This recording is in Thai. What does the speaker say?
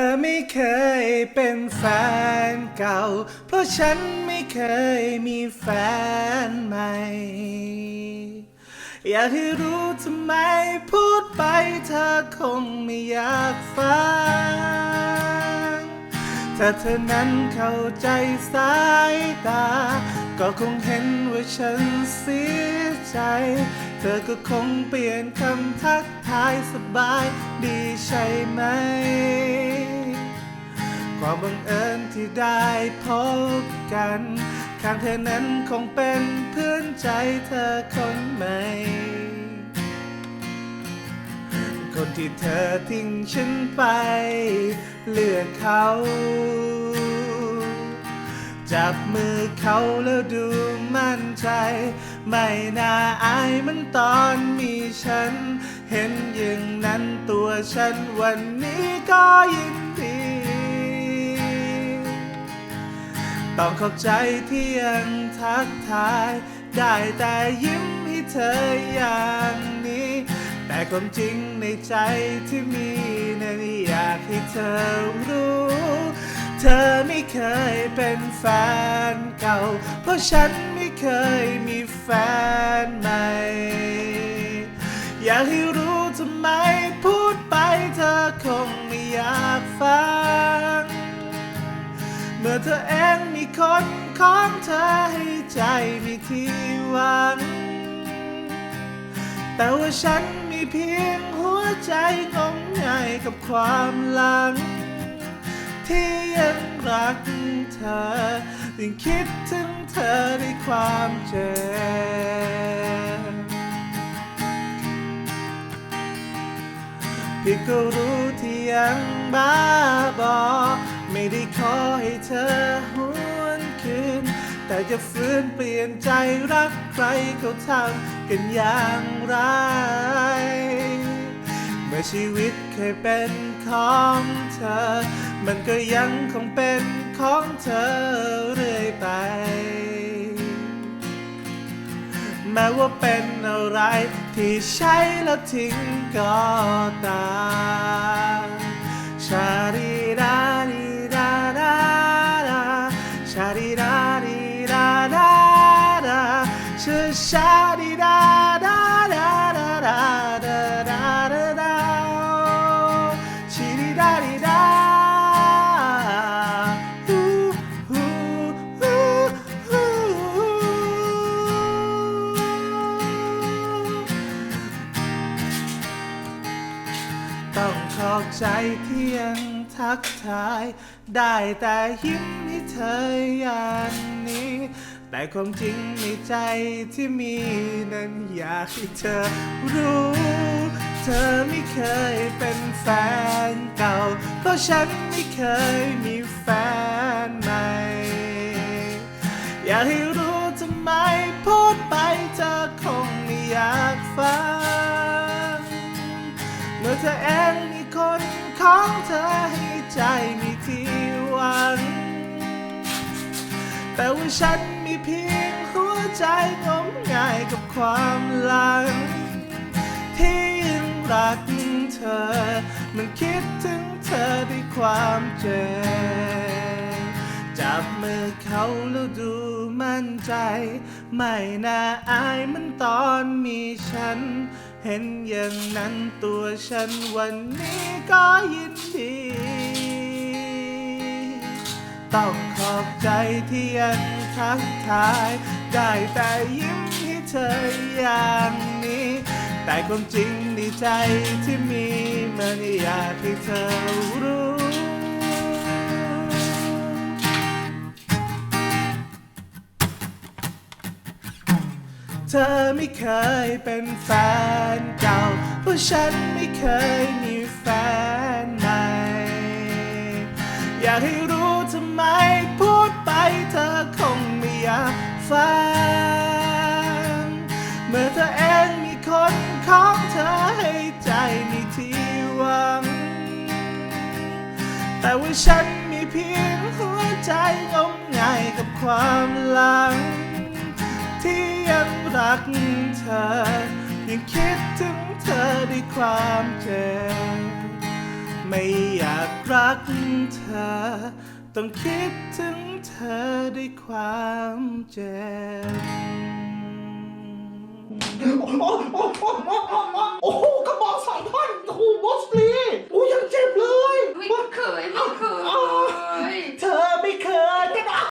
อไม่เคยเป็นแฟนเก่า เพราะฉันไม่เคยมีแฟนใหม่ อยากให้รู้ทำไมพูดไปเธอคงไม่อยากฟัง ถ้าเธอนั้นเข้าใจสายตา ก็คงเห็นว่าฉันเสียใจ เธอก็คงเปลี่ยนคำทักทายสบายดีใช่ไหม ความบังเอิญที่ได้พบกัน ข้างเธอนั้นคงเป็นเพื่อนใจเธอคนใหม่ คนที่เธอทิ้งฉันไป เลือกเขา จับมือเขาแล้วดูมั่นใจ ไม่น่าอายมันตอนมีฉัน เห็นอย่างนั้นตัวฉันวันนี้ก็ยินดี ต้องขอบใจที่ยังทักทาย ได้แต่ยิ้มให้เธออย่างนี้ แต่ความจริงในใจที่มีนั้นอยากให้เธอรู้ เธอไม่เคยเป็นแฟนเก่า เพราะฉันไม่เคยมีแฟนใหม่ อยากให้รู้ทำไมพูดไปเธอคงไม่อยากฟัง เธอเองมีคนของเธอให้ใจมีที่หวัง แต่ว่าฉันมีเพียงหัวใจงมงายกับความหลัง ที่ยังรักเธอ ยังคิดถึงเธอด้วยความเจ็บพี่ก็รู้ที่ยังบ้าบอ ไม่ได้ขอให้เธอหวนคืน แต่จะฟื้นเปลี่ยนใจรักใครเขาทำกันอย่างไร เมื่อชีวิตเคยเป็นของเธอ มันก็ยังคงเป็นของเธอเรื่อยไป แม้ว่าเป็นอะไรที่ใช้แล้วทิ้งก็ตาม ชาชาดีดาดาดาดาดาดาดาดาดาชิดีดาดีดาฮู้ฮู้ฮู้ฮู้ต้องขอบใจที่ยังทักทาย ได้แต่ยิ้มให้เธออย่างนี้ แต่ความจริงในใจที่มีนั้นอยากให้เธอรู้ เธอไม่เคยเป็นแฟนเก่า เพราะฉันไม่เคยมีแฟนใหม่ อยากให้รู้ทำไมพูดไปเธอคงไม่อยากฟัง เมื่อเธอเองมีคนของเธอให้ใจมีที่หวังแต่ว่าฉัน พียงหัวใจงมงายกับความหลัง ที่ยังรักเธอ มันคิดถึงเธอด้วยความเจ็บจับมือเขาแล้วดูมั่นใจ ไม่น่าอายเหมันตอนมีฉัน เห็นอย่างนั้นตัวฉันวันนี้ก็ยินดี ต้องขอบใจที่ยังทักทาย ได้แต่ยิ้มให้เธออย่างนี้ แต่ความจริงในใจที่มีมันอยากให้เธอรู้ เธอไม่เคยเป็นแฟนเก่าเพราะฉันไม่เคยมีแฟนใหม่อยากให้ แต่ว่าฉันมีเพียงหัวใจงมงายกับความหลัง ที่ยังรักเธอ ยังคิดถึงเธอด้วยความเจ็บไม่อยากรักเธอ ต้องคิดถึงเธอด้วยความเจ็บ โอ้โอ้โอ้โอ้โอ้